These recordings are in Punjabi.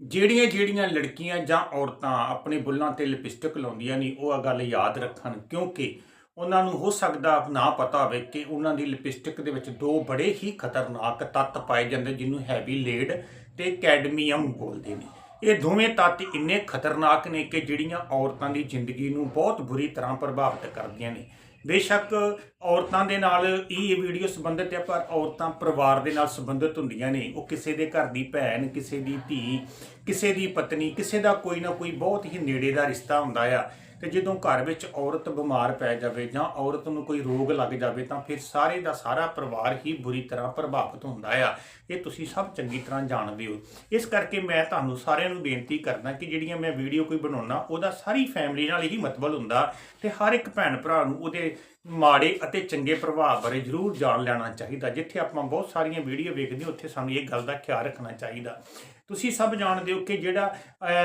ਜਿਹੜੀਆਂ ਜਿਹੜੀਆਂ ਲੜਕੀਆਂ ਜਾਂ ਔਰਤਾਂ ਆਪਣੇ ਬੁੱਲਾਂ ਤੇ ਲਿਪਸਟਿਕ ਲਾਉਂਦੀਆਂ ਨੇ, ਉਹ ਆ ਗੱਲ ਯਾਦ ਰੱਖਣ, ਕਿਉਂਕਿ ਉਹਨਾਂ ਨੂੰ ਹੋ ਸਕਦਾ ਨਾ ਪਤਾ ਹੋਵੇ ਕਿ ਉਹਨਾਂ ਦੀ ਲਿਪਸਟਿਕ ਦੇ ਵਿੱਚ ਦੋ ਬੜੇ ਹੀ ਖਤਰਨਾਕ ਤੱਤ ਪਾਏ ਜਾਂਦੇ, ਜਿਹਨੂੰ ਹੈਵੀ ਲੇਡ ਤੇ ਕੈਡਮੀਅਮ ਬੋਲਦੇ ਨੇ। ਇਹ ਦੋਵੇਂ ਤੱਤ ਇੰਨੇ ਖਤਰਨਾਕ ਨੇ ਕਿ ਜਿਹੜੀਆਂ ਔਰਤਾਂ ਦੀ ਜ਼ਿੰਦਗੀ ਨੂੰ ਬਹੁਤ ਬੁਰੀ ਤਰ੍ਹਾਂ ਪ੍ਰਭਾਵਿਤ ਕਰਦੀਆਂ ਨੇ। ਬੇਸ਼ੱਕ ਔਰਤਾਂ ਦੇ ਨਾਲ ਇਹ ਵੀਡੀਓ ਸੰਬੰਧਿਤ ਹੈ, ਪਰ ਔਰਤਾਂ ਪਰਿਵਾਰ ਦੇ ਨਾਲ ਸੰਬੰਧਿਤ ਹੁੰਦੀਆਂ ਨੇ। ਉਹ ਕਿਸੇ ਦੇ ਘਰ ਦੀ ਭੈਣ, ਕਿਸੇ ਦੀ ਧੀ, ਕਿਸੇ ਦੀ ਪਤਨੀ, ਕਿਸੇ ਦਾ ਕੋਈ ਨਾ ਕੋਈ ਬਹੁਤ ਹੀ ਨੇੜੇ ਦਾ ਰਿਸ਼ਤਾ ਹੁੰਦਾ ਆ। ਤੇ ਜਦੋਂ ਘਰ ਵਿੱਚ ਔਰਤ ਬਿਮਾਰ ਪੈ ਜਾਵੇ ਜਾਂ ਔਰਤ ਨੂੰ ਕੋਈ ਰੋਗ ਲੱਗ ਜਾਵੇ ਤਾਂ ਫਿਰ ਸਾਰੇ ਦਾ ਸਾਰਾ ਪਰਿਵਾਰ ਹੀ ਬੁਰੀ ਤਰ੍ਹਾਂ ਪ੍ਰਭਾਵਿਤ ਹੁੰਦਾ ਆ। ਇਹ ਤੁਸੀਂ ਸਭ ਚੰਗੀ ਤਰ੍ਹਾਂ ਜਾਣਦੇ ਹੋ। ਇਸ ਕਰਕੇ ਮੈਂ ਤੁਹਾਨੂੰ ਸਾਰਿਆਂ ਨੂੰ ਬੇਨਤੀ ਕਰਦਾ ਕਿ ਜਿਹੜੀਆਂ ਮੈਂ ਵੀਡੀਓ ਕੋਈ ਬਣਾਉਣਾ ਉਹਦਾ ਸਾਰੀ ਫੈਮਿਲੀ ਨਾਲ ਹੀ ਮਤਲਬ ਹੁੰਦਾ ਤੇ ਹਰ ਇੱਕ ਭੈਣ ਭਰਾ ਨੂੰ ਉਹਦੇ ਮਾੜੇ ਅਤੇ ਚੰਗੇ ਪ੍ਰਭਾਵ ਬਾਰੇ ਜ਼ਰੂਰ ਜਾਣ ਲੈਣਾ ਚਾਹੀਦਾ। ਜਿੱਥੇ ਆਪਾਂ ਬਹੁਤ ਸਾਰੀਆਂ ਵੀਡੀਓ ਵੇਖਦੇ ਹਾਂ, ਉੱਥੇ ਸਾਨੂੰ ਇਹ ਗੱਲ ਦਾ ਖਿਆਲ ਰੱਖਣਾ ਚਾਹੀਦਾ। ਤੁਸੀਂ ਸਭ ਜਾਣਦੇ ਹੋ ਕਿ ਜਿਹੜਾ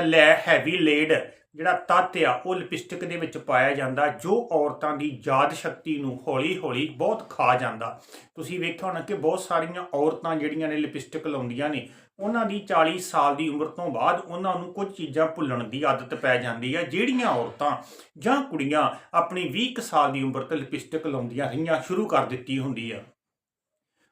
ਲੈ ਹੈਵੀ ਲੇਡ ਜਿਹੜਾ ਤੱਤ ਆ, ਉਹ ਲਿਪਸਟਿਕ ਦੇ ਵਿੱਚ ਪਾਇਆ ਜਾਂਦਾ, ਜੋ ਔਰਤਾਂ ਦੀ ਯਾਦ ਸ਼ਕਤੀ ਨੂੰ ਹੌਲੀ-ਹੌਲੀ ਬਹੁਤ ਖਾ ਜਾਂਦਾ। ਤੁਸੀਂ ਵੇਖਿਆ ਹੋਣਾ ਕਿ ਬਹੁਤ ਸਾਰੀਆਂ ਔਰਤਾਂ ਜਿਹੜੀਆਂ ਨੇ ਲਿਪਸਟਿਕ ਲਾਉਂਦੀਆਂ ਨੇ, ਉਹਨਾਂ ਦੀ 40 ਸਾਲ ਦੀ ਉਮਰ ਤੋਂ ਬਾਅਦ ਉਹਨਾਂ ਨੂੰ ਕੁਝ ਚੀਜ਼ਾਂ ਭੁੱਲਣ ਦੀ ਆਦਤ ਪੈ ਜਾਂਦੀ ਹੈ ਜਿਹੜੀਆਂ ਔਰਤਾਂ ਜਾਂ ਕੁੜੀਆਂ ਆਪਣੀ 20 ਕੁ ਸਾਲ ਦੀ ਉਮਰ ਤੇ ਲਿਪਸਟਿਕ ਲਾਉਂਦੀਆਂ ਰਹੀਆਂ, ਸ਼ੁਰੂ ਕਰ ਦਿੱਤੀ ਹੁੰਦੀ ਆ।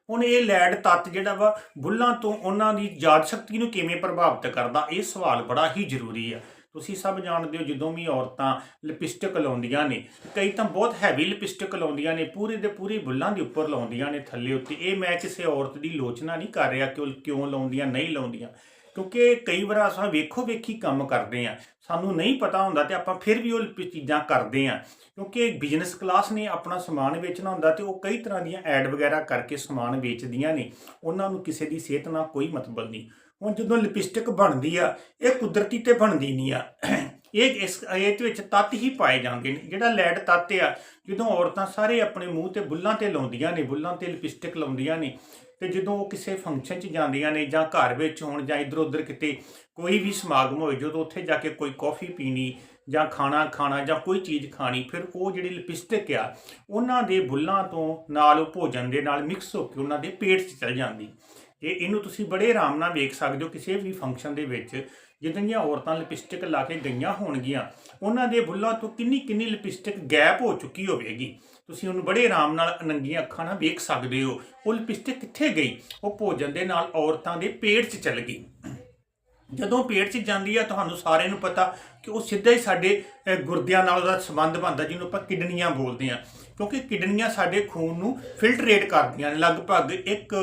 ਹੁਣ ਇਹ ਲੈਡ ਤੱਤ ਜਿਹੜਾ ਵਾ, ਬੁੱਲਾਂ ਤੋਂ ਉਹਨਾਂ ਦੀ ਯਾਦ ਸ਼ਕਤੀ ਨੂੰ ਕਿਵੇਂ ਪ੍ਰਭਾਵਿਤ ਕਰਦਾ, ਇਹ ਸਵਾਲ ਬੜਾ ਹੀ ਜ਼ਰੂਰੀ ਆ। ਤੁਸੀਂ ਸਭ ਜਾਣਦੇ ਹੋ ਜਦੋਂ ਵੀ ਔਰਤਾਂ ਲਿਪਸਟਿਕ ਲਾਉਂਦੀਆਂ ਨੇ, ਕਈ ਤਾਂ ਬਹੁਤ ਹੈਵੀ ਲਿਪਸਟਿਕ ਲਾਉਂਦੀਆਂ ਨੇ, ਪੂਰੇ ਦੇ ਪੂਰੇ ਬੁੱਲਾਂ ਦੇ ਉੱਪਰ ਲਾਉਂਦੀਆਂ ਨੇ ਥੱਲੇ ਉੱਤੇ। ਇਹ ਮੈਂ ਕਿਸੇ ਔਰਤ ਦੀ ਲੋਚਨਾ ਨਹੀਂ ਕਰ ਰਿਹਾ ਕਿ ਉਹ ਕਿਉਂ ਲਾਉਂਦੀਆਂ, ਨਹੀਂ ਲਾਉਂਦੀਆਂ। ਕਿਉਂਕਿ ਕਈ ਵਾਰ ਅਸਾਂ ਵੇਖੋ ਵੇਖੀ ਕੰਮ ਕਰਦੇ ਆ ਸਾਨੂੰ ਨਹੀਂ ਪਤਾ ਹੁੰਦਾ ਤੇ ਆਪਾਂ ਫਿਰ ਵੀ ਉਹ ਲਿਪ- ਚੀਜ਼ਾਂ ਕਰਦੇ ਆ ਕਿਉਂਕਿ ਬਿਜ਼ਨਸ ਕਲਾਸ ਨੇ ਆਪਣਾ ਸਮਾਨ ਵੇਚਣਾ ਹੁੰਦਾ ਤੇ ਉਹ ਕਈ ਤਰ੍ਹਾਂ ਦੀਆਂ ਐਡ ਵਗੈਰਾ ਕਰਕੇ ਸਮਾਨ ਵੇਚਦੀਆਂ ਨੇ। ਉਹਨਾਂ ਨੂੰ ਕਿਸੇ ਦੀ ਸਿਹਤ ਨਾਲ ਕੋਈ ਮਤਲਬ ਨਹੀਂ। ਹੁਣ ਜਦੋਂ ਲਿਪਸਟਿਕ ਬਣਦੀ ਆ, ਇਹ ਕੁਦਰਤੀ ਤੇ ਬਣਦੀ ਨਹੀਂ ਆ। ਇਹ ਇਸ, ਇਹਦੇ ਵਿੱਚ ਤੱਤ ਹੀ ਪਾਏ ਜਾਂਦੇ ਨੇ। ਜਿਹੜਾ ਲੈਡ ਤੱਤ ਆ, ਜਦੋਂ ਔਰਤਾਂ ਸਾਰੇ ਆਪਣੇ ਮੂੰਹ ਤੇ ਬੁੱਲਾਂ ਤੇ ਲਾਉਂਦੀਆਂ ਨੇ, ਬੁੱਲਾਂ ਤੇ ਲਿਪਸਟਿਕ ਲਾਉਂਦੀਆਂ ਨੇ, ਤੇ ਜਦੋਂ ਉਹ ਕਿਸੇ ਫੰਕਸ਼ਨ 'ਚ ਜਾਂਦੀਆਂ ਨੇ ਜਾਂ ਘਰ ਵਿੱਚ ਹੋਣ ਜਾਂ ਇਧਰ ਉਧਰ ਕਿਤੇ ਕੋਈ ਵੀ ਸਮਾਗਮ ਹੋਏ ਜਦੋਂ ਉੱਥੇ ਜਾ ਕੇ ਕੋਈ ਕੌਫੀ ਪੀਣੀ ਜਾਂ ਖਾਣਾ ਖਾਣਾ ਜਾਂ ਕੋਈ ਚੀਜ਼ ਖਾਣੀ, ਫਿਰ ਉਹ ਜਿਹੜੀ ਲਿਪਸਟਿਕ ਆ, ਉਹਨਾਂ ਦੇ ਬੁੱਲਾਂ ਤੋਂ ਨਾਲ ਉਹ ਭੋਜਨ ਦੇ ਨਾਲ ਮਿਕਸ ਹੋ ਕੇ ਉਹਨਾਂ ਦੇ ਪੇਟ 'ਚ ਚਲ ਜਾਂਦੀ। ਇਹ ਇਹਨੂੰ ਤੁਸੀਂ ਬੜੇ ਆਰਾਮ ਨਾਲ ਵੇਖ ਸਕਦੇ ਹੋ ਕਿਸੇ ਵੀ ਫੰਕਸ਼ਨ ਦੇ ਵਿੱਚ, ਜਿੱਦਾਂ ਦੀਆਂ ਔਰਤਾਂ ਲਿਪਸਟਿਕ ਲਾ ਕੇ ਗਈਆਂ ਹੋਣਗੀਆਂ, ਉਹਨਾਂ ਦੇ ਬੁੱਲਾਂ ਤੋਂ ਕਿੰਨੀ ਕਿੰਨੀ ਲਿਪਸਟਿਕ ਗੈਪ ਹੋ ਚੁੱਕੀ ਹੋਵੇਗੀ। ਤੁਸੀਂ ਉਹਨੂੰ ਬੜੇ ਆਰਾਮ ਨਾਲ ਨੰਗੀਆਂ ਅੱਖਾਂ ਨਾਲ ਵੇਖ ਸਕਦੇ ਹੋ। ਉਹ ਲਿਪਸਟਿਕ ਕਿੱਥੇ ਗਈ? ਉਹ ਭੋਜਨ ਦੇ ਨਾਲ ਔਰਤਾਂ ਦੇ ਪੇਟ 'ਚ ਚਲ ਗਈ। ਜਦੋਂ ਪੇਟ 'ਚ ਜਾਂਦੀ ਆ, ਤੁਹਾਨੂੰ ਸਾਰਿਆਂ ਨੂੰ ਪਤਾ ਕਿ ਉਹ ਸਿੱਧਾ ਹੀ ਸਾਡੇ ਗੁਰਦਿਆਂ ਨਾਲ ਉਹਦਾ ਸੰਬੰਧ ਬਣਦਾ, ਜਿਹਨੂੰ ਆਪਾਂ ਕਿਡਨੀਆਂ ਬੋਲਦੇ ਆ ਕਿਉਂਕਿ ਕਿਡਨੀਆਂ ਸਾਡੇ ਖੂਨ ਨੂੰ ਫਿਲਟਰੇਟ ਕਰਦੀਆਂ ਨੇ, ਲਗਭਗ 1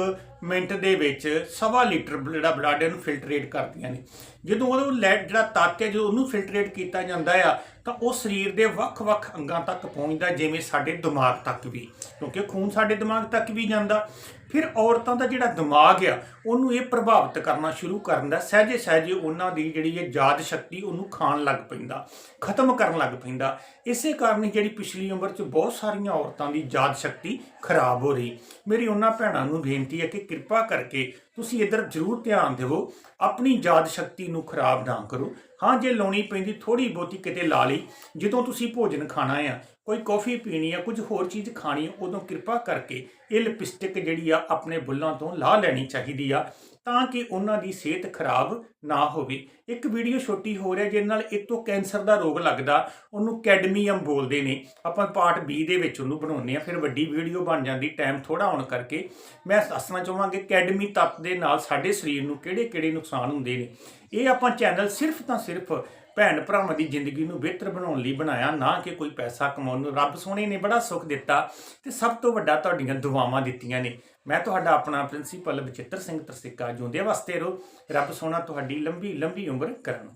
ਮਿੰਟ ਦੇ ਵਿੱਚ ਸਵਾ ਲੀਟਰ ਜਿਹੜਾ ਬਲੱਡ ਨੂੰ ਫਿਲਟਰੇਟ ਕਰਦੀਆਂ ਨੇ। ਜਦੋਂ ਉਹ ਲੈਡ ਜਿਹੜਾ ਤੱਤ ਹੈ, ਜਦੋਂ ਉਹਨੂੰ ਫਿਲਟਰੇਟ ਕੀਤਾ ਜਾਂਦਾ ਆ, ਤਾਂ ਉਹ ਸਰੀਰ ਦੇ ਵੱਖ-ਵੱਖ ਅੰਗਾਂ ਤੱਕ ਪਹੁੰਚਦਾ, ਜਿਵੇਂ ਸਾਡੇ ਦਿਮਾਗ ਤੱਕ ਵੀ। ਕਿਉਂਕਿ ਖੂਨ ਸਾਡੇ ਦਿਮਾਗ ਤੱਕ ਵੀ ਜਾਂਦਾ। ਫਿਰ ਔਰਤਾਂ ਦਾ ਜਿਹੜਾ ਦਿਮਾਗ ਆ, ਉਹਨੂੰ ਇਹ ਪ੍ਰਭਾਵਿਤ ਕਰਨਾ ਸ਼ੁਰੂ ਕਰਨ ਦਾ ਸਹਿਜੇ ਸਹਿਜੇ ਉਹਨਾਂ ਦੀ ਜਿਹੜੀ ਇਹ ਯਾਦ ਸ਼ਕਤੀ, ਉਹਨੂੰ ਖਾਣ ਲੱਗ ਪੈਂਦਾ, ਖਤਮ ਕਰਨ ਲੱਗ ਪੈਂਦਾ। ਇਸੇ ਕਾਰਨ ਜਿਹੜੀ ਪਿਛਲੀ ਉਮਰ 'ਚ ਬਹੁਤ ਸਾਰੀਆਂ ਔਰਤਾਂ ਦੀ ਯਾਦ ਸ਼ਕਤੀ ਖਰਾਬ ਹੋ ਰਹੀ। ਮੇਰੀ ਉਹਨਾਂ ਭੈਣਾਂ ਨੂੰ ਬੇਨਤੀ ਹੈ ਕਿ ਕਿਰਪਾ ਕਰਕੇ ਤੁਸੀਂ ਇਧਰ ਜ਼ਰੂਰ ਧਿਆਨ ਦਿਵੋ, ਆਪਣੀ ਯਾਦ ਸ਼ਕਤੀ ਨੂੰ ਖਰਾਬ ਨਾ ਕਰੋ। ਹਾਂ, ਜੇ ਲਾਉਣੀ ਪੈਂਦੀ ਥੋੜੀ ਬਹੁਤੀ ਕਿਤੇ ਲਾ ਲਈ। ਜਦੋਂ ਤੁਸੀਂ ਭੋਜਨ ਖਾਣਾ ਆ ਕੋਈ ਕਾਫੀ ਪੀਣੀ ਆ, ਕੁਝ ਹੋਰ ਚੀਜ਼ ਖਾਣੀ ਉਦੋਂ ਕਿਰਪਾ ਕਰਕੇ ਇਹ ਲਿਪਸਟਿਕ ਜਿਹੜੀ ਆ ਆਪਣੇ ਬੁੱਲਾਂ ਤੋਂ ਲਾਹ ਲੈਣੀ ਚਾਹੀਦੀ ਆ ਤਾਂ ਕਿ ਉਹਨਾਂ ਦੀ ਸਿਹਤ ਖਰਾਬ ਨਾ ਹੋਵੇ। ਇੱਕ ਵੀਡੀਓ ਛੋਟੀ ਹੋ ਰਿਹਾ ਜਿਹਦੇ ਨਾਲ ਇਹ ਤੋਂ ਕੈਂਸਰ ਦਾ ਰੋਗ ਲੱਗਦਾ, ਉਹਨੂੰ ਕੈਡਮੀਅਮ ਬੋਲਦੇ ਨੇ। ਆਪਾਂ ਪਾਰਟ B ਦੇ ਵਿੱਚ ਉਹਨੂੰ ਬਣਾਉਂਦੇ ਆ, ਫਿਰ ਵੱਡੀ ਵੀਡੀਓ ਬਣ ਜਾਂਦੀ, ਟਾਈਮ ਥੋੜਾ ਆਉਣ ਕਰਕੇ। ਮੈਂ ਦੱਸਣਾ ਚਾਹਾਂਗੇ ਕੈਡਮੀ ਤੱਤ ਦੇ ਨਾਲ ਸਾਡੇ ਸਰੀਰ ਨੂੰ ਕਿਹੜੇ ਕਿਹੜੇ ਨੁਕਸਾਨ ਹੁੰਦੇ ਨੇ। ਇਹ ਆਪਾਂ ਚੈਨਲ ਸਿਰਫ ਤਾਂ ਸਿਰਫ ਭੈਣ ਭਰਾਵਾਂ ਦੀ ਜ਼ਿੰਦਗੀ ਨੂੰ ਬਿਹਤਰ ਬਣਾਉਣ ਲਈ ਬਣਾਇਆ, ਨਾ ਕਿ ਕੋਈ ਪੈਸਾ ਕਮਾਉਣ ਨੂੰ। ਰੱਬ ਸੋਹਣੇ ਨੇ, ਬੜਾ ਸੁੱਖ ਦਿੱਤਾ ਤੇ ਸਭ ਤੋਂ ਵੱਡਾ ਤੁਹਾਡੀਆਂ ਦੁਆਵਾਂ ਦਿੱਤੀਆਂ ਨੇ। ਮੈਂ ਤੁਹਾਡਾ ਆਪਣਾ ਪ੍ਰਿੰਸੀਪਲ ਬਚਿੱਤਰ ਸਿੰਘ ਤਰਸਿੱਕਾ ਜਿਉਂਦੇ ਵਾਸਤੇ ਰਹੋ। ਰੱਬ ਸੋਹਣਾ ਤੁਹਾਡੀ ਲੰਬੀ ਲੰਬੀ ਉਮਰ ਕਰਨ।